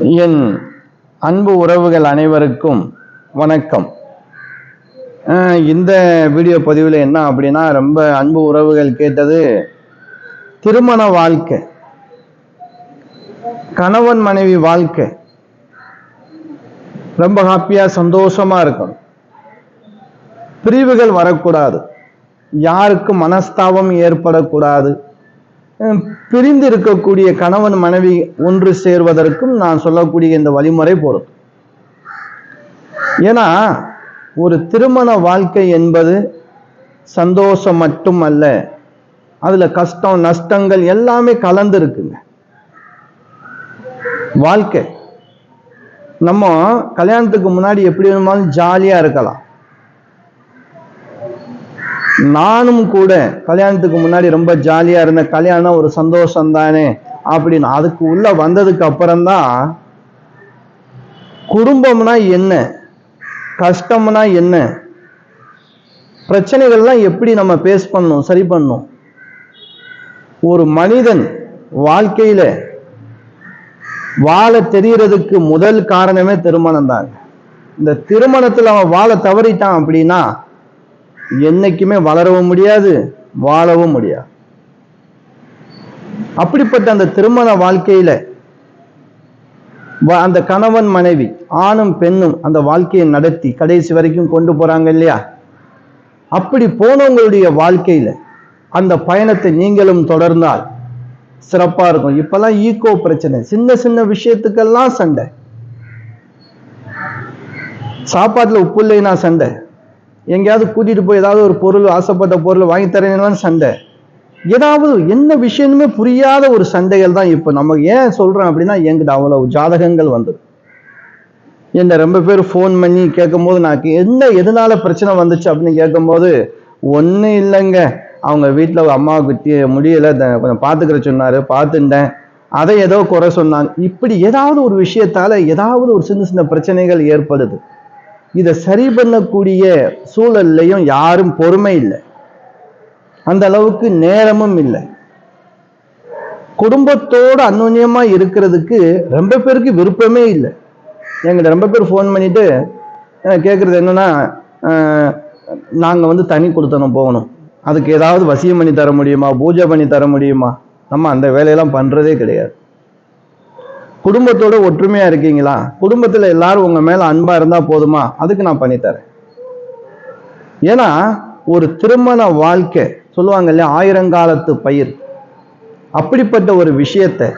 என் அன்பு உறவுகள் அனைவருக்கும் வணக்கம். இந்த வீடியோ பதிவில் என்ன அப்படின்னா ரொம்ப அன்பு உறவுகள் கேட்டது திருமண வாழ்க்கை கணவன் மனைவி வாழ்க்கை. ரொம்ப ஹாப்பியாக சந்தோஷமாக இருக்கணும். பிரிவுகள் வரக்கூடாது. யாருக்கும் மனஸ்தாபம் ஏற்படக்கூடாது. பிரிந்து இருக்கக்கூடிய கணவன் மனைவி ஒன்று சேர்வதற்கும் நான் சொல்லக்கூடிய இந்த வழிமுறை பொருந்தும் ஏன்னா ஒரு திருமண வாழ்க்கை என்பது சந்தோஷம் மட்டும் அல்ல. அதுல கஷ்டம் நஷ்டங்கள் எல்லாமே கலந்து இருக்குங்க வாழ்க்கை. நம்ம கல்யாணத்துக்கு முன்னாடி எப்படி வேணுமாலும் ஜாலியா இருக்கலாம். நானும் கூட கல்யாணத்துக்கு முன்னாடி ரொம்ப ஜாலியா இருந்தேன் கல்யாணம் ஒரு சந்தோஷம் தானே அப்படின்னு அதுக்கு உள்ள வந்ததுக்கு அப்புறம்தான் குடும்பம்னா என்ன? கஷ்டம்னா என்ன? பிரச்சனைகள்லாம் எப்படி நம்ம பேஸ் பண்ணணும் சரி பண்ணணும்? ஒரு மனிதன் வாழ்க்கையில வாழ தெரியறதுக்கு முதல் காரணமே திருமணம் தாங்க இந்த திருமணத்தில் அவன் வாழ தவறிட்டான் அப்படின்னா என்னைக்குமே வளரவும் முடியாது வாழவும் முடியாது. அப்படிப்பட்ட அந்த திருமண வாழ்க்கையில வ- அந்த கணவன் மனைவி ஆணும் பெண்ணும் அந்த வாழ்க்கையை நடத்தி கடைசி வரைக்கும் கொண்டு போறாங்க இல்லையா? அப்படி போனவங்களுடைய வாழ்க்கையில அந்த பயணத்தை நீங்களும் தொடர்ந்தால் சிறப்பா இருக்கும். இப்பெல்லாம் ஈகோ பிரச்சனை சின்ன சின்ன விஷயத்துக்கெல்லாம் சண்டை. சாப்பாட்டுல உப்பு இல்லைன்னா சண்டை. எங்கேயாவது கூட்டிட்டு போய் ஏதாவது ஒரு பொருள் ஆசைப்பட்ட பொருள் வாங்கி தரேன்னு சண்டை. ஏதாவது என்ன விஷயமுமே புரியாத ஒரு சண்டைகள் தான் இப்போ. நம்ம ஏன் சொல்றேன் அப்படின்னா எங்கிட்ட அவ்வளவு ஜாதகங்கள் வந்தது. என்ன ரொம்ப பேர் ஃபோன் பண்ணி கேட்கும்போது நான் என்ன எதனால பிரச்சனை வந்துச்சு அப்படின்னு கேட்கும்போது ஒன்றும் இல்லைங்க. அவங்க வீட்டில் அம்மாவுக்கு தி- முடியல. த- கொஞ்சம் பார்த்துக்கிற சொன்னாரு. பார்த்துட்டேன். அதை ஏதோ குறை சொன்னாங்க. இப்படி ஏதாவது ஒரு விஷயத்தால ஏதாவது ஒரு சின்ன சின்ன பிரச்சனைகள் ஏற்படுது. இதை சரி பண்ணக்கூடிய சூழல்லையும் யாரும் பொறுமை இல்லை. அந்த அளவுக்கு நேரமும் இல்லை. குடும்பத்தோடு அந்யோன்யமா இருக்கிறதுக்கு ரொம்ப பேருக்கு விருப்பமே இல்லை. எங்கிட்ட ரொம்ப பேர் ஃபோன் பண்ணிட்டு கேட்குறது என்னன்னா நாங்கள் வந்து தனி கொடுத்தனும் போகணும். அதுக்கு ஏதாவது வசியம் பண்ணி தர முடியுமா? பூஜை பண்ணி தர முடியுமா? நம்ம அந்த வேலையெல்லாம் பண்ணுறதே கிடையாது. குடும்பத்தோட ஒற்றுமையா இருக்கீங்களா? குடும்பத்துல எல்லாரும் உங்க மேல அன்பா இருந்தா போதுமா? அதுக்கு நான் பண்ணித்தரேன் ஏன்னா ஒரு திருமண வாழ்க்கை சொல்லுவாங்க இல்லையா ஆயிரங்காலத்து பயிர். அப்படிப்பட்ட ஒரு விஷயத்தை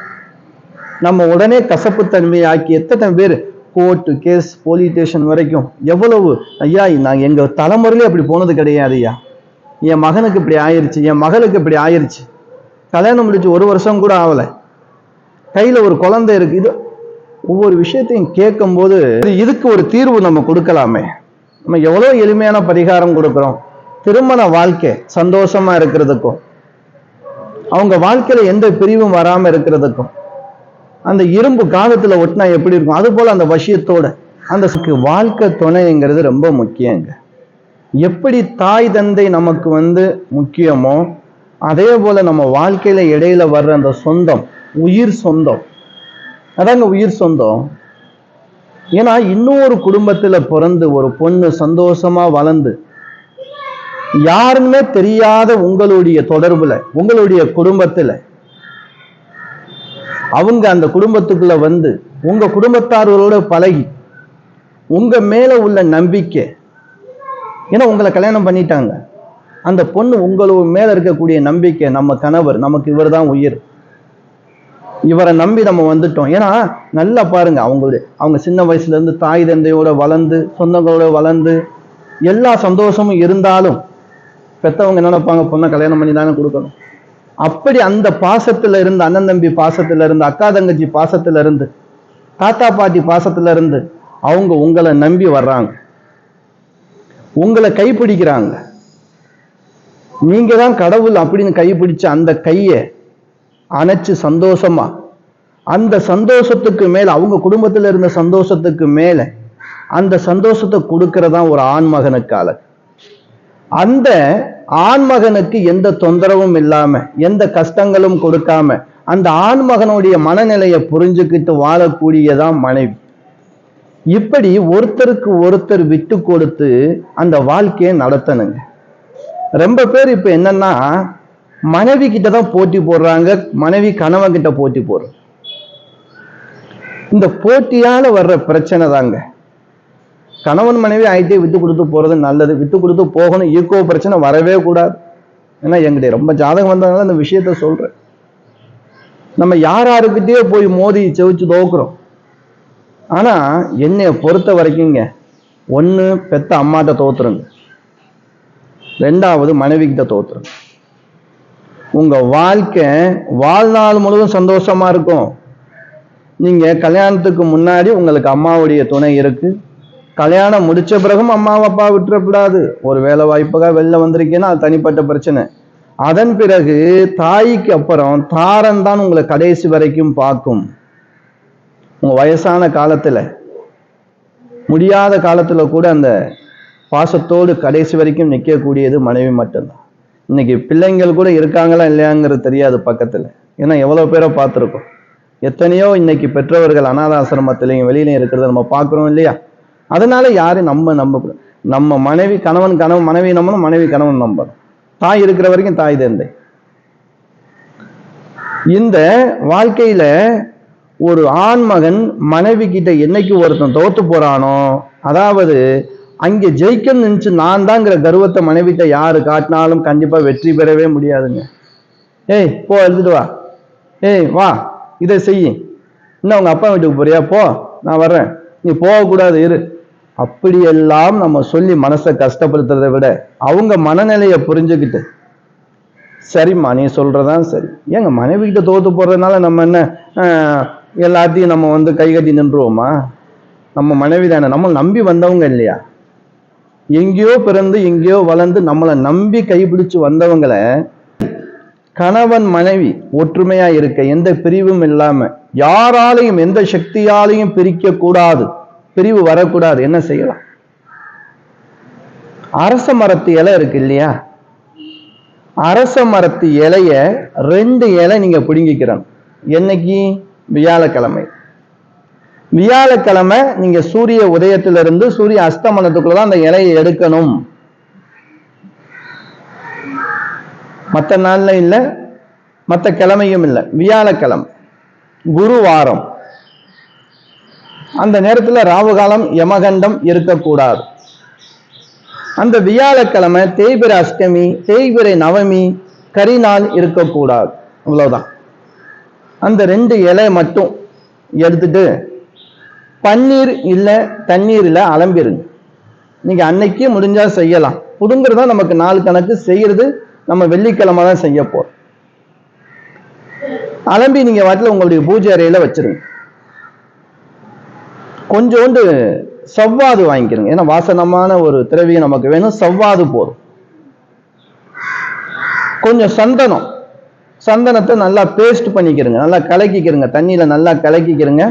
நம்ம உடனே கசப்புத்தன்மையாக்கி எத்தனை பேர் கோர்ட்டு கேஸ் போலீஸ் ஸ்டேஷன் வரைக்கும் எவ்வளவு ஐயா நான் எங்க தலைமுறையிலே அப்படி போனது கிடையாது ஐயா. என் மகனுக்கு இப்படி ஆயிருச்சு என் மகளுக்கு இப்படி ஆயிருச்சு. கல்யாணம் முடிச்சு ஒரு வருஷம் கூட ஆகலை. கையில் ஒரு குழந்தை இருக்கு. இது ஒவ்வொரு விஷயத்தையும் கேட்கும்போது இதுக்கு ஒரு தீர்வு நம்ம கொடுக்கலாமே. நம்ம எவ்வளோ எளிமையான பரிகாரம் கொடுக்குறோம். திருமண வாழ்க்கை சந்தோஷமா இருக்கிறதுக்கும் அவங்க வாழ்க்கையில எந்த பிரிவும் வராம இருக்கிறதுக்கும் அந்த இரும்பு காலத்துல ஒட்டினா எப்படி இருக்கும்? அது போல அந்த வசியத்தோட அந்த வாழ்க்கை துணைங்கிறது ரொம்ப முக்கியங்க. எப்படி தாய் தந்தை நமக்கு வந்து முக்கியமோ அதே போல நம்ம வாழ்க்கையில இடையில வர்ற அந்த சொந்தம் உயிர் சொந்தம். அதாங்க உயிர் சொந்தம். ஏன்னா இன்னொரு குடும்பத்துல பிறந்து ஒரு பொண்ணு சந்தோஷமா வளர்ந்து யாருமே தெரியாத உங்களுடைய தொடர்புல உங்களுடைய குடும்பத்துல அவங்க அந்த குடும்பத்துக்குள்ள வந்து உங்க குடும்பத்தார்களோட பழகி உங்க மேல உள்ள நம்பிக்கை ஏன்னா உங்களை கல்யாணம் பண்ணிட்டாங்க. அந்த பொண்ணு உங்களோட மேல இருக்கக்கூடிய நம்பிக்கை நம்ம கணவர் நமக்கு இவர்தான் உயிர். இவரை நம்பி நம்ம வந்துட்டோம். ஏன்னா நல்லா பாருங்க அவங்களுடைய அவங்க சின்ன வயசுல இருந்து தாய் தந்தையோட வளர்ந்து சொந்தங்களோட வளர்ந்து எல்லா சந்தோஷமும் இருந்தாலும் பெத்தவங்க என்ன நினைப்பாங்க? பொண்ணை கல்யாணம் பண்ணி தானே கொடுக்கணும். அப்படி அந்த பாசத்துல இருந்து அண்ணன் தம்பி பாசத்துல இருந்து அக்கா தங்கச்சி பாசத்துல இருந்து தாத்தா பாட்டி பாசத்துல இருந்து அவங்க உங்களை நம்பி வர்றாங்க. உங்களை கைப்பிடிக்கிறாங்க. நீங்க தான் கடவுள் அப்படின்னு கைப்பிடிச்ச அந்த கையை அணைச்சு சந்தோஷமா? அந்த சந்தோஷத்துக்கு மேல அவங்க குடும்பத்துல இருந்த சந்தோஷத்துக்கு மேல அந்த சந்தோஷத்தை கொடுக்கறதா ஒரு ஆண்மகனுக்கு அழகு அந்த ஆண்மகனுக்கு எந்த தொந்தரவும் இல்லாம எந்த கஷ்டங்களும் கொடுக்காம அந்த ஆண்மகனுடைய மனநிலையை புரிஞ்சுக்கிட்டு வாழக்கூடியதான் மனைவி. இப்படி ஒருத்தருக்கு ஒருத்தர் விட்டு கொடுத்து அந்த வாழ்க்கையை நடத்தணுங்க. ரொம்ப பேர் இப்ப என்னன்னா மனைவி கிட்ட தான் போட்டி போடுறாங்க மனைவி கணவன் கிட்ட போட்டி போடுற இந்த போட்டியால வர்ற பிரச்சனை தாங்க. கணவன் மனைவி ஆயிட்டே விட்டு கொடுத்து போறது நல்லது விட்டு கொடுத்து போகணும் ஈக்கோ பிரச்சனை வரவே கூடாது. ஏன்னா எங்கிட்ட ரொம்ப ஜாதகம் வந்ததுனால அந்த விஷயத்த சொல்றேன். நம்ம யார் யாருக்கிட்டே போய் மோதி செவிச்சு தோக்குறோம் ஆனா என்னைய பொறுத்த வரைக்குங்க ஒன்னு பெத்த அம்மாட்ட தோத்துருங்க ரெண்டாவது மனைவி கிட்ட தோத்துருங்க உங்க வாழ்க்கை வாழ்நாள் முழுவதும் சந்தோஷமா இருக்கும். நீங்க கல்யாணத்துக்கு முன்னாடி உங்களுக்கு அம்மாவுடைய துணை இருக்கு. கல்யாணம் முடிச்ச பிறகும் அம்மாவை அப்பா விட்டுறக்கூடாது. ஒரு வேலை வாய்ப்புக்காக வெளில வந்திருக்கீங்கன்னா அது தனிப்பட்ட பிரச்சனை. அதன் பிறகு தாய்க்கு அப்புறம் தாரன் தான் உங்களை கடைசி வரைக்கும் பார்க்கும். உங்க வயசான காலத்துல முடியாத காலத்துல கூட அந்த பாசத்தோடு கடைசி வரைக்கும் நிற்கக்கூடியது மனைவி மட்டும்தான். இன்னைக்கு பிள்ளைங்கள் கூட இருக்காங்களா இல்லையாங்கிறது தெரியாது பக்கத்துல. ஏன்னா எவ்வளவு பேரை பார்த்துருக்கோம். எத்தனையோ இன்னைக்கு பெற்றவர்கள் அனாத ஆசிரமத்திலையும் வெளியிலையும் இருக்கிறத நம்ம பார்க்குறோம் இல்லையா? அதனால யாரும் நம்ம நம்ப நம்ம மனைவி கணவன் கணவன் மனைவி நம்பணும் மனைவி கணவன் நம்பணும். தாய் இருக்கிற வரைக்கும் தாய் தந்தை இந்த. வாழ்க்கையில ஒரு ஆண்மகன் மனைவி கிட்ட என்னைக்கு ஒருத்தன் தோத்து போறானோ அதாவது அங்கே ஜெயிக்கணும்னு நினச்சி நான் தாங்கிற கர்வத்தை மனைவிட்ட யாரு காட்டினாலும் கண்டிப்பாக வெற்றி பெறவே முடியாதுங்க. ஏய் போ எடுத்துட்டு வா. ஏய் வா. இதை செய். இன்னும் உங்கள் அப்பா வீட்டுக்கு போறியா? போ. நான் வர்றேன். நீ போகக்கூடாது இரு. அப்படியெல்லாம் நம்ம சொல்லி மனசை கஷ்டப்படுத்துறதை விட அவங்க மனநிலையை புரிஞ்சுக்கிட்டு. சரிம்மா நீ சொல்றதான் சரி. ஏங்க மனைவி கிட்ட தோத்து போறதுனால நம்ம என்ன எல்லாத்தையும் நம்ம வந்து கை கட்டி நின்றுவோமா? நம்ம மனைவி தானே நம்ம நம்பி வந்தவங்க இல்லையா? எங்கேயோ பிறந்து எங்கேயோ வளர்ந்து நம்மளை நம்பி கைப்பிடிச்சு வந்தவங்களை கணவன் மனைவி ஒற்றுமையா இருக்க எந்த பிரிவும் இல்லாம யாராலையும் எந்த சக்தியாலையும் பிரிக்க கூடாது பிரிவு வரக்கூடாது. என்ன செய்யலாம்? அரச மரத்து இலை இருக்கு இல்லையா? அரச மரத்து இலைய ரெண்டு இலை நீங்க பிடுங்கிக்கிறோம் என்னைக்கு? வியாழக்கிழமை. வியாழக்கிழமை நீங்க சூரிய உதயத்திலிருந்து சூரிய அஸ்தமனத்துக்குள்ள தான் அந்த இலையை எடுக்கணும். மற்ற நாள்ல இல்லை மற்ற கிழமையும் இல்லை. வியாழக்கிழமை குருவாரம். அந்த நேரத்தில் ராவுகாலம் யமகண்டம் இருக்கக்கூடாது. அந்த வியாழக்கிழமை தேய்பிரை அஷ்டமி தேய்பிரை நவமி கரிநாள் இருக்கக்கூடாது. அவ்வளவுதான். அந்த ரெண்டு இலை மட்டும் எடுத்துட்டு பன்னீர் இல்லை தண்ணீரில் அலம்பிருங்க நீங்கள் அன்னைக்கு முடிஞ்சா செய்யலாம். புடுங்கிறதா நமக்கு நாலு கணக்கு செய்யறது நம்ம வெள்ளிக்கிழமை தான் செய்ய போறோம். அலம்பி நீங்க வாட்டில் உங்களுடைய பூஜை அறையில வச்சிருங்க. கொஞ்சோண்டு செவ்வாது வாங்கிக்கிறங்க ஏன்னா வாசனமான ஒரு திரவியம் நமக்கு வேணும். சவ்வாது போதும். கொஞ்சம் சந்தனம். சந்தனத்தை நல்லா பேஸ்ட் பண்ணிக்கிறங்க நல்லா கலக்கிக்கிறங்க தண்ணியில நல்லா கலக்கிக்கிறங்க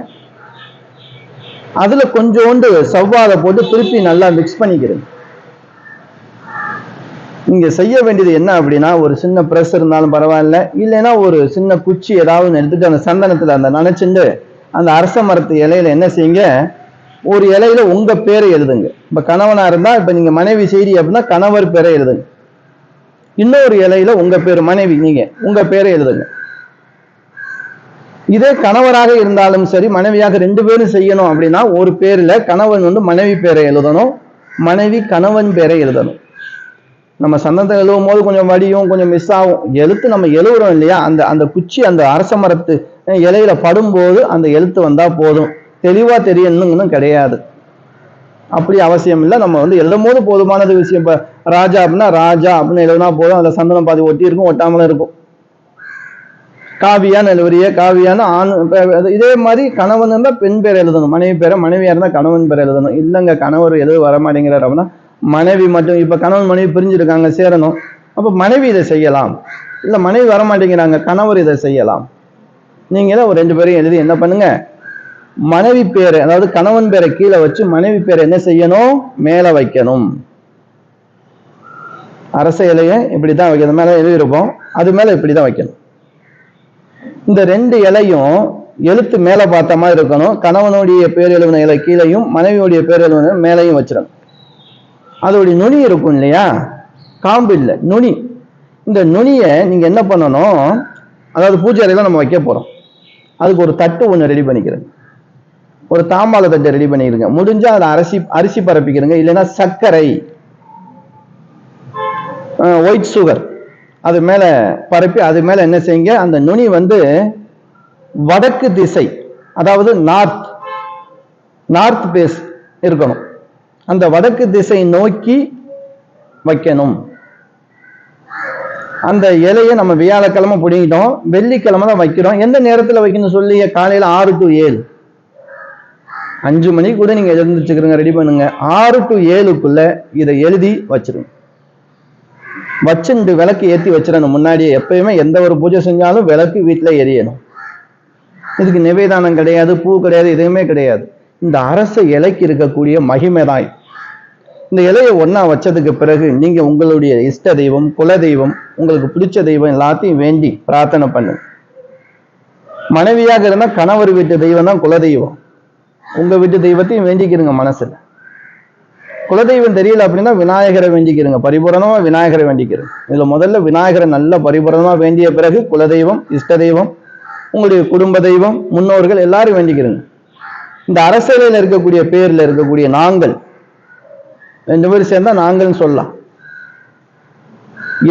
அதுல கொஞ்சோண்டு சவ்வாதை போட்டு திருப்பி நல்லா மிக்ஸ் பண்ணிக்கிறேன். நீங்க செய்ய வேண்டியது என்ன அப்படின்னா ஒரு சின்ன ப்ரெஸ் இருந்தாலும் பரவாயில்ல. இல்லைன்னா ஒரு சின்ன குச்சி ஏதாவது எடுத்துட்டு அந்த சந்தனத்துல அந்த நனைச்சுண்டு அந்த அரச மரத்து இலையில என்ன செய்யுங்க? ஒரு இலையில உங்க பேரை எழுதுங்க. இப்ப கணவனா இருந்தா இப்ப நீங்க மனைவி செய்தி அப்படின்னா கணவர் பேரை எழுதுங்க. இன்னொரு இலையில உங்க பேர் மனைவி நீங்க உங்க பேரை எழுதுங்க. இதே கணவராக இருந்தாலும் சரி மனைவியாக ரெண்டு பேரும் செய்யணும் அப்படின்னா ஒரு பேர்ல கணவன் வந்து மனைவி பேரை எழுதணும் மனைவி கணவன் பேரை எழுதணும். நம்ம சந்தனத்தை எழுவும் போது கொஞ்சம் வடியும் கொஞ்சம் மிஸ் ஆகும். எழுத்து நம்ம எழுவுறோம் இல்லையா? அந்த அந்த குச்சி அந்த அரச மரத்து இலையில படும்போது அந்த எழுத்து வந்தா போதும். தெளிவா தெரியணும்னு கிடையாது. அப்படி அவசியம் இல்லை. நம்ம வந்து எழுதும் போது போதுமானது விஷயம். இப்ப ராஜா அப்படின்னா ராஜா அப்படின்னு எழுதுனா போதும். அந்த சந்தனம் பாதி ஒட்டி இருக்கும் ஒட்டாமலும் இருக்கும். காவியான்னு எழுவரிய காவியான்னு ஆண் இதே மாதிரி கணவன் இருந்தால் பெண் பேர் எழுதணும். மனைவி பேரை மனைவியாக இருந்தால் கணவன் பேர் எழுதணும். இல்லைங்க கணவர் எழுத வர மாட்டேங்கிறார் அப்படின்னா மனைவி மட்டும் இப்போ கணவன் மனைவி பிரிஞ்சிருக்காங்க சேரணும். அப்போ மனைவி இதை செய்யலாம். இல்லை மனைவி வர மாட்டேங்கிறாங்க கணவர் இதை செய்யலாம். நீங்களே ஒரு ரெண்டு பேரையும் எழுதி என்ன பண்ணுங்க? மனைவி பேரை அதாவது கணவன் பேரை கீழே வச்சு மனைவி பேரை என்ன செய்யணும்? மேலே வைக்கணும். அரச இலையை இப்படி தான் வைக்கணும். மேலே எழுதியிருப்போம். அது மேலே இப்படி தான் வைக்கணும். இந்த ரெண்டு இலையும் எழுத்து மேலே பார்த்த மாதிரி இருக்கணும். கணவனுடைய பேர் எழுதின இலை கீழையும் மனைவியுடைய பேர் எழுதின மேலையும் வச்சிடணும். அதோடைய நுனி இருக்கும் இல்லையா? காம்பு இல்லை நுனி. இந்த நுனியை நீங்க என்ன பண்ணணும்? அதாவது பூஜை அறையில நம்ம வைக்க போறோம். அதுக்கு ஒரு தட்டு ஒன்று ரெடி பண்ணிக்கிறேங்க ஒரு தாம்பாள தட்டை ரெடி பண்ணிக்கிறங்க. முடிஞ்சா அதை அரிசி அரிசி பரப்பிக்கிறங்க. இல்லைன்னா சர்க்கரை. ஒயிட் சுகர் அது மேலே பரப்பி அது மேலே என்ன செய்யுங்க? அந்த நுனி வந்து வடக்கு திசை அதாவது நார்த் நார்த் பேஸ் இருக்கணும். அந்த வடக்கு திசை நோக்கி வைக்கணும். அந்த இலையை நம்ம வியாழக்கிழமை பிடிங்கிட்டோம் வெள்ளிக்கிழமை தான் வைக்கிறோம். எந்த நேரத்தில் வைக்கணும் சொல்லி காலையில் ஆறு டு ஏழு. அஞ்சு மணிக்கு கூட நீங்கள் எழுந்துச்சுக்கிறங்க ரெடி பண்ணுங்க. ஆறு டு ஏழுக்குள்ள இதை எழுதி வச்சிருங்க. வச்சுண்டு விளக்கு ஏற்றி வச்சிடணும். முன்னாடியே எப்பயுமே எந்த ஒரு பூஜை செஞ்சாலும் விளக்கு வீட்டில் எரியணும். இதுக்கு நிவேதானம் கிடையாது பூ கிடையாது எதுவுமே கிடையாது. இந்த அரச இலைக்கு இருக்கக்கூடிய மகிமை தான் இந்த இலையை ஒன்றா வச்சதுக்கு பிறகு நீங்கள் உங்களுடைய இஷ்ட தெய்வம் குல தெய்வம் உங்களுக்கு பிடிச்ச தெய்வம் எல்லாத்தையும் வேண்டி பிரார்த்தனை பண்ணுங்க. மனைவியாக இருந்தால் கணவர் வீட்டு தெய்வம் தான் குலதெய்வம் உங்கள் வீட்டு தெய்வத்தையும் வேண்டிக்கிறங்க மனசில். குலதெய்வம் தெரியல அப்படின்னா விநாயகரை வேண்டிக்கிறங்க. பரிபூரணமா விநாயகரை வேண்டிக்கிறங்க இதுல முதல்ல விநாயகரை நல்ல பரிபூரணமா வேண்டிய பிறகு குலதெய்வம் இஷ்ட தெய்வம் உங்களுடைய குடும்ப தெய்வம் முன்னோர்கள் எல்லாரும் வேண்டிக்கிறங்க. இந்த அரசியலில் இருக்கக்கூடிய பேர்ல இருக்கக்கூடிய நாங்கள் ரெண்டு பேரும் சேர்ந்தா நாங்கள்னு சொல்லலாம்.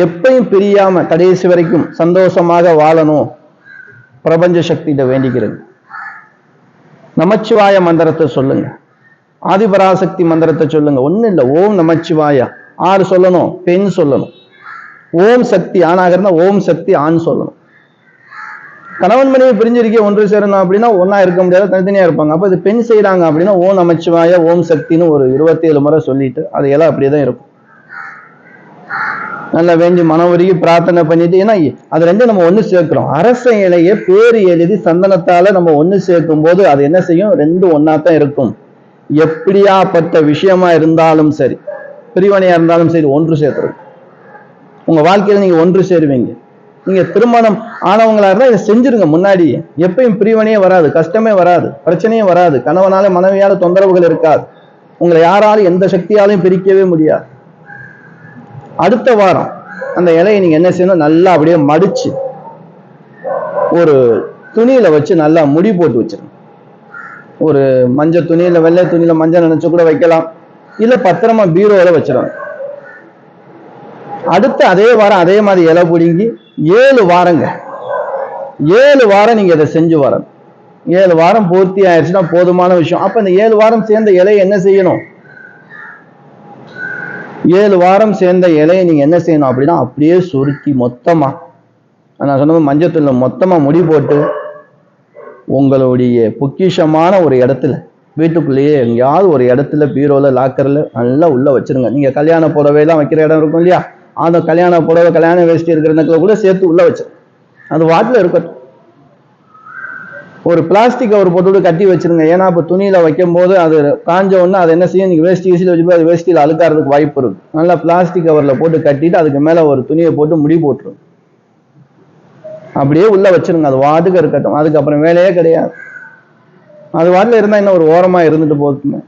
எப்பையும் பிரியாம கடைசி வரைக்கும் சந்தோஷமாக வாழணும். பிரபஞ்ச சக்தியிட வேண்டிக்கிறது நமச்சிவாய மந்திரத்தை சொல்லுங்க. ஆதிபராசக்தி மந்திரத்தை சொல்லுங்க. ஒண்ணும் இல்லை. ஓம் நமச்சிவாயா. ஆறு சொல்லணும். பெண் சொல்லணும். ஓம் சக்தி ஆணாக இருந்தா ஓம் சக்தி ஆண் சொல்லணும். கணவன் மனைவி பிரிஞ்சிருக்கே ஒன்று சேரணும் அப்படின்னா ஒன்னா இருக்க முடியாது. தனித்தனியா இருப்பாங்க. அப்ப இது பெண் செய்றாங்க அப்படின்னா ஓம் நமச்சிவாய ஓம் சக்தின்னு ஒரு இருபத்தி ஏழு முறை சொல்லிட்டு அது எல்லாம் அப்படியே தான் இருக்கும். நல்லா வேண்டி மனவருகி பிரார்த்தனை பண்ணிட்டு ஏன்னா அது ரெண்டும் நம்ம ஒண்ணு சேர்க்கிறோம். அரச இலையை பேர் எழுதி சந்தனத்தால நம்ம ஒன்று சேர்க்கும் போது அது என்ன செய்யும்? ரெண்டும் ஒண்ணா தான் இருக்கும். எப்படியாப்பட்ட விஷயமா இருந்தாலும் சரி பிரிவினையா இருந்தாலும் சரி ஒன்று சேர்த்துரும் உங்க வாழ்க்கையில நீங்க ஒன்று சேருவீங்க. நீங்க திருமணம் ஆனவங்களா இருந்தா இதை செஞ்சிருங்க முன்னாடியே எப்பயும் பிரிவினையே வராது கஷ்டமே வராது பிரச்சனையும் வராது கணவனால மனைவியால தொந்தரவுகள் இருக்காது. உங்களை யாராலும் எந்த சக்தியாலையும் பிரிக்கவே முடியாது. அடுத்த வாரம் அந்த இலையை நீங்க என்ன செய்யணும்? நல்லா அப்படியே மடிச்சு ஒரு துணியில வச்சு நல்லா முடி போட்டு வச்சிருங்க. ஒரு மஞ்சள் துணியில வெள்ளை துணியில மஞ்சள் நினைச்சு கூட வைக்கலாம். இல்ல பத்திரமா பீரோல வச்சிடணும் அடுத்து அதே வாரம் அதே மாதிரி இலை பிடுங்கி ஏழு வாரங்க. ஏழு வாரம் நீங்க இதை செஞ்சு வரணும். ஏழு வாரம் பூர்த்தி ஆயிடுச்சுன்னா போதுமான விஷயம். அப்ப இந்த ஏழு வாரம் சேர்ந்த இலையை என்ன செய்யணும்? ஏழு வாரம் சேர்ந்த இலையை நீங்க என்ன செய்யணும் அப்படின்னா அப்படியே சுருக்கி மொத்தமா நான் சொன்ன மாதிரி மொத்தமாக மொத்தமா முடி போட்டு உங்களுடைய பொக்கிஷமான ஒரு இடத்துல வீட்டுக்குள்ளேயே எங்கேயாவது ஒரு இடத்துல பீரோல லாக்கர்ல நல்லா உள்ள வச்சிருங்க. நீங்க கல்யாண புடவையெல்லாம் வைக்கிற இடம் இருக்கும் இல்லையா? அந்த கல்யாண புடவை கல்யாண வேஷ்டி இருக்கிற இடத்துல கூட சேர்த்து உள்ள வச்சு அது வாட்டில் இருக்கட்டும். ஒரு பிளாஸ்டிக் கவர் போட்டு கட்டி வச்சிருங்க. ஏன்னா இப்போ துணியில வைக்கும் போது அது காஞ்ச உடனே அது என்ன செய்யும்? நீங்க வேஷ்டி ஈஸியில் வச்சு அது வேஸ்டியில் அழுக்காறதுக்கு வாய்ப்பு இருக்கும் நல்லா பிளாஸ்டிக் கவர்ல போட்டு கட்டிட்டு அதுக்கு மேல ஒரு துணியை போட்டு முடி போட்டுரும் அப்படியே உள்ள வச்சிருங்க. அது வாட்டுக்கு இருக்கட்டும். அதுக்கப்புறம் வேலையே கிடையாது. அது வாட்டில் இருந்தா இன்னும் ஒரு ஓரமா இருந்துட்டு போகுதுமே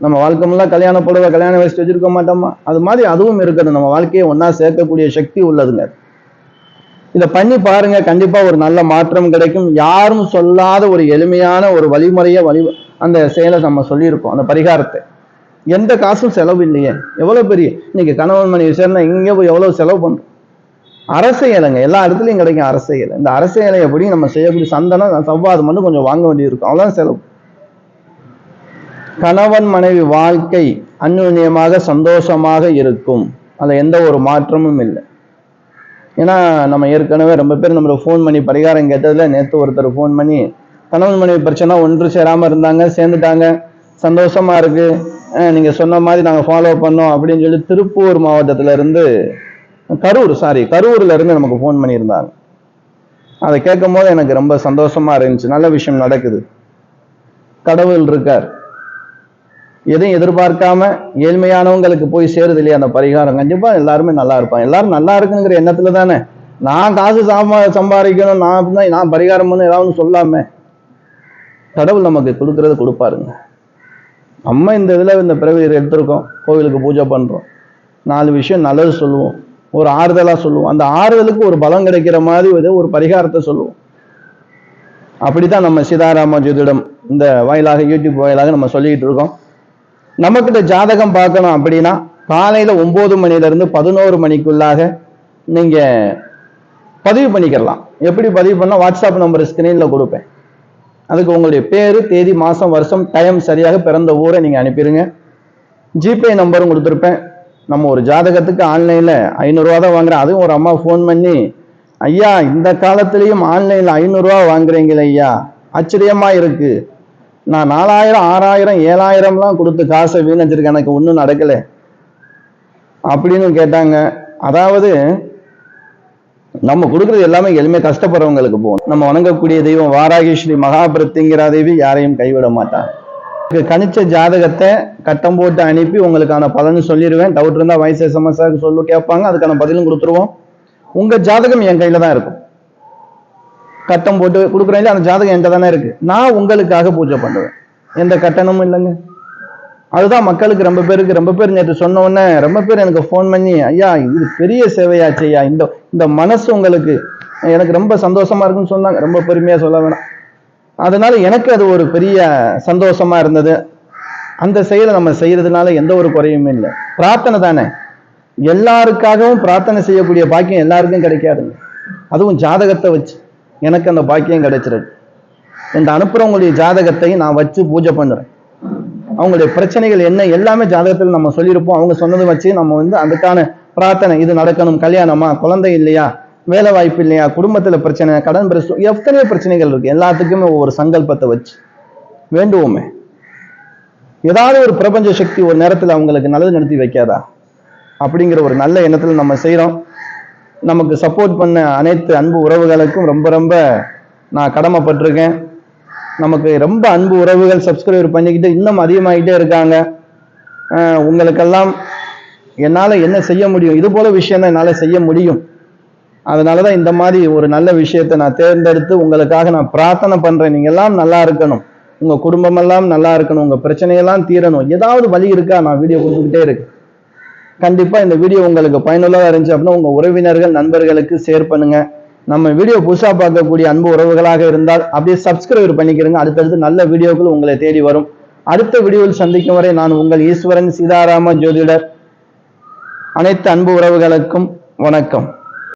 நம்ம வாழ்க்கைமெல்லாம் கல்யாண புடவை கல்யாண வயசு வச்சிருக்க மாட்டோமா? அது மாதிரி அதுவும் இருக்கட்டும் நம்ம வாழ்க்கையை ஒன்றா சேர்க்கக்கூடிய சக்தி உள்ளதுங்க. இதை பண்ணி பாருங்க. கண்டிப்பா ஒரு நல்ல மாற்றம் கிடைக்கும். யாரும் சொல்லாத ஒரு எளிமையான ஒரு வழிமுறையை வழி அந்த செயலை நம்ம சொல்லியிருக்கோம். அந்த பரிகாரத்தை. எந்த காசும் செலவு இல்லையே. எவ்வளவு பெரிய. இன்னைக்கு கணவன் மனைவி சேர்ந்தா இங்கே போய் எவ்வளவு செலவு பண்றோம்? அரச இலைங்க. எல்லா இடத்துலையும் கிடைக்கும் அரச இலை. இந்த அரச இலை எப்படி நம்ம செய்யக்கூடிய சந்தனம் சவ்வாது மட்டும் கொஞ்சம் வாங்க வேண்டியது இருக்கும் அவ்வளவுதான் செலவு. கணவன் மனைவி வாழ்க்கை அந்யுன்யமாக சந்தோஷமாக இருக்கும். அதில் எந்த ஒரு மாற்றமும் இல்லை. ஏன்னா நம்ம ஏற்கனவே ரொம்ப பேர் நம்மளுக்கு ஃபோன் பண்ணி பரிகாரம் கேட்டதுல நேற்று ஒருத்தர் ஃபோன் பண்ணி கணவன் மனைவி பிரச்சனை ஒன்று சேராமல் இருந்தாங்க சேர்ந்துட்டாங்க. சந்தோஷமா இருக்கு. நீங்கள் சொன்ன மாதிரி நாங்கள் ஃபாலோ பண்ணோம் அப்படின்னு சொல்லி திருப்பூர் மாவட்டத்தில் இருந்து கரூர் சாரி கரூர்ல இருந்து நமக்கு ஃபோன் பண்ணியிருந்தாங்க. அதை கேட்கும் போது எனக்கு ரொம்ப சந்தோஷமா இருந்துச்சு. நல்ல விஷயம் நடக்குது. கடவுள் இருக்கார். எதையும் எதிர்பார்க்காம ஏழ்மையானவங்களுக்கு போய் சேருது இல்லையா அந்த பரிகாரம்? கண்டிப்பா எல்லாருமே நல்லா இருப்பாங்க. எல்லாரும் நல்லா இருக்குங்கிற எண்ணத்துல தானே. நான் காசு சாமா சம்பாதிக்கணும் நான் நான் பரிகாரம் பண்ண ஏதாவது சொல்லாம. கடவுள் நமக்கு கொடுக்கறது கொடுப்பாருங்க. நம்ம இந்த இதில் இந்த பிறவி எடுத்திருக்கோம். கோவிலுக்கு பூஜை பண்றோம். நாலு விஷயம் நல்லது சொல்லுவோம். ஒரு ஆறுதலா சொல்லுவோம். அந்த ஆறுதலுக்கு ஒரு பலம் கிடைக்கிற மாதிரி ஒரு ஒரு பரிகாரத்தை சொல்லுவோம். அப்படித்தான் நம்ம சீதாராம ஜோதிடம் இந்த வாயிலாக யூடியூப் வாயிலாக நம்ம சொல்லிக்கிட்டு இருக்கோம். நம்மக்கிட்ட ஜாதகம் பார்க்கணும் அப்படின்னா காலையில ஒன்பது மணில பதினோரு மணிக்குள்ளாக நீங்க பதிவு பண்ணிக்கலாம். எப்படி பதிவு பண்ணால் வாட்ஸ்அப் நம்பர் ஸ்கிரீன்ல கொடுப்பேன். அதுக்கு உங்களுடைய பேர் தேதி மாசம் வருஷம் டைம் சரியாக பிறந்த ஊரை நீங்க அனுப்பிடுங்க ஜிபே நம்பரும் கொடுத்துருப்பேன். நம்ம ஒரு ஜாதகத்துக்கு ஆன்லைனில் ஐநூறுரூவா தான் வாங்குறேன். அதுவும் ஒரு அம்மா ஃபோன் பண்ணி ஐயா இந்த காலத்துலேயும் ஆன்லைனில் ஐநூறுரூவா வாங்குறீங்களே ஐயா? ஆச்சரியமாக இருக்குது நான் நாலாயிரம் ஆறாயிரம் ஏழாயிரம்லாம் கொடுத்து காசை வீணச்சிருக்கேன் எனக்கு ஒன்றும் நடக்கலை. அப்படின்னு கேட்டாங்க. அதாவது நம்ம கொடுக்குறது எல்லாமே எளிமையாக கஷ்டப்படுறவங்களுக்கு போகணும். நம்ம வணங்கக்கூடிய தெய்வம் வாராகி ஸ்ரீ மகாபிரத்திங்கிற தேவி யாரையும் கைவிட மாட்டாங்க கணிச்ச ஜாதகத்தை கட்டம் போட்டு அனுப்பி உங்களுக்கான பலன் சொல்லிடுவேன் டவுட் இருந்தால் வயசு எஸ்எம்எஸ்ஸாக சொல்லு கேட்பாங்க. அதுக்கான பதிலும் கொடுத்துருவோம். உங்கள் ஜாதகம் என் கையில் தான் இருக்கும். கட்டம் போட்டு கொடுக்குறேன் அந்த ஜாதகம் என்கிட்ட தானே இருக்கு. நான் உங்களுக்காக பூஜை பண்ணுவேன். எந்த கட்டணமும் இல்லைங்க. அதுதான் மக்களுக்கு ரொம்ப பேருக்கு ரொம்ப பேர் நேற்று சொன்ன உடனே ரொம்ப பேர் எனக்கு ஃபோன் பண்ணி ஐயா இது பெரிய சேவையாச்சு ஐயா. இந்த இந்த மனசு உங்களுக்கு எனக்கு ரொம்ப சந்தோஷமா இருக்குன்னு சொன்னாங்க. ரொம்ப பெருமையா சொல்ல வேணாம். அதனால எனக்கு அது ஒரு பெரிய சந்தோஷமா இருந்தது. அந்த செயலை நம்ம செய்யறதுனால எந்த ஒரு குறையுமே இல்லை. பிரார்த்தனை தானே. எல்லாருக்காகவும் பிரார்த்தனை செய்யக்கூடிய பாக்கியம் எல்லாருக்கும் கிடைக்காதுங்க. அதுவும் ஜாதகத்தை வச்சு எனக்கு அந்த பாக்கியம் கிடைச்சிருக்கு இந்த அனுப்புறவங்களுடைய ஜாதகத்தை நான் வச்சு பூஜை பண்ணுறேன் அவங்களுடைய பிரச்சனைகள் என்ன எல்லாமே ஜாதகத்தில் நம்ம சொல்லியிருப்போம். அவங்க சொன்னதை வச்சு நம்ம வந்து அதுக்கான பிரார்த்தனை இது நடக்கணும் கல்யாணமா குழந்தை இல்லையா வேலை வாய்ப்பு இல்லையா? குடும்பத்துல பிரச்சனை கடன் பிரச்சனை எத்தனையோ பிரச்சனைகள் இருக்கு. எல்லாத்துக்குமே ஒவ்வொரு சங்கல்பத்தை வச்சு வேண்டுவோமே. ஏதாவது ஒரு பிரபஞ்ச சக்தி ஒரு நேரத்தில் அவங்களுக்கு நல்லது நடத்தி வைக்காதா? அப்படிங்கிற ஒரு நல்ல எண்ணத்தில் நம்ம செய்கிறோம் நமக்கு சப்போர்ட் பண்ண அனைத்து அன்பு உறவுகளுக்கும் ரொம்ப ரொம்ப நான் கடமைப்பட்டிருக்கேன். நமக்கு ரொம்ப அன்பு உறவுகள் சப்ஸ்கிரைபர் பண்ணிக்கிட்டு இன்னும் அதிகமாகிட்டே இருக்காங்க. உங்களுக்கெல்லாம் என்னால் என்ன செய்ய முடியும்? இது போல விஷயம் தான் என்னால் செய்ய முடியும். அதனால தான் இந்த மாதிரி ஒரு நல்ல விஷயத்தை நான் தேர்ந்தெடுத்து உங்களுக்காக நான் பிரார்த்தனை பண்ணுறேன் நீங்கள் எல்லாம் நல்லா இருக்கணும். உங்கள் குடும்பமெல்லாம் நல்லா இருக்கணும். உங்கள் பிரச்சனையெல்லாம் தீரணும். ஏதாவது வழி இருக்கா? நான் வீடியோ கொடுத்துக்கிட்டே இருக்கேன். கண்டிப்பாக இந்த வீடியோ உங்களுக்கு பயனுள்ளதாக இருந்துச்சு அப்படின்னா உங்கள் உறவினர்கள் நண்பர்களுக்கு ஷேர் பண்ணுங்க. நம்ம வீடியோ புதுசாக பார்க்கக்கூடிய அன்பு உறவுகளாக இருந்தால் அப்படியே சப்ஸ்கிரைப் பண்ணிக்கிறங்க அடுத்தடுத்து நல்ல வீடியோக்கள் உங்களை தேடி வரும். அடுத்த வீடியோவில் சந்திக்கும் வரை நான் உங்கள் ஈஸ்வரன் சீதாராம ஜோதிடர். அனைத்து அன்பு உறவுகளுக்கும் வணக்கம்.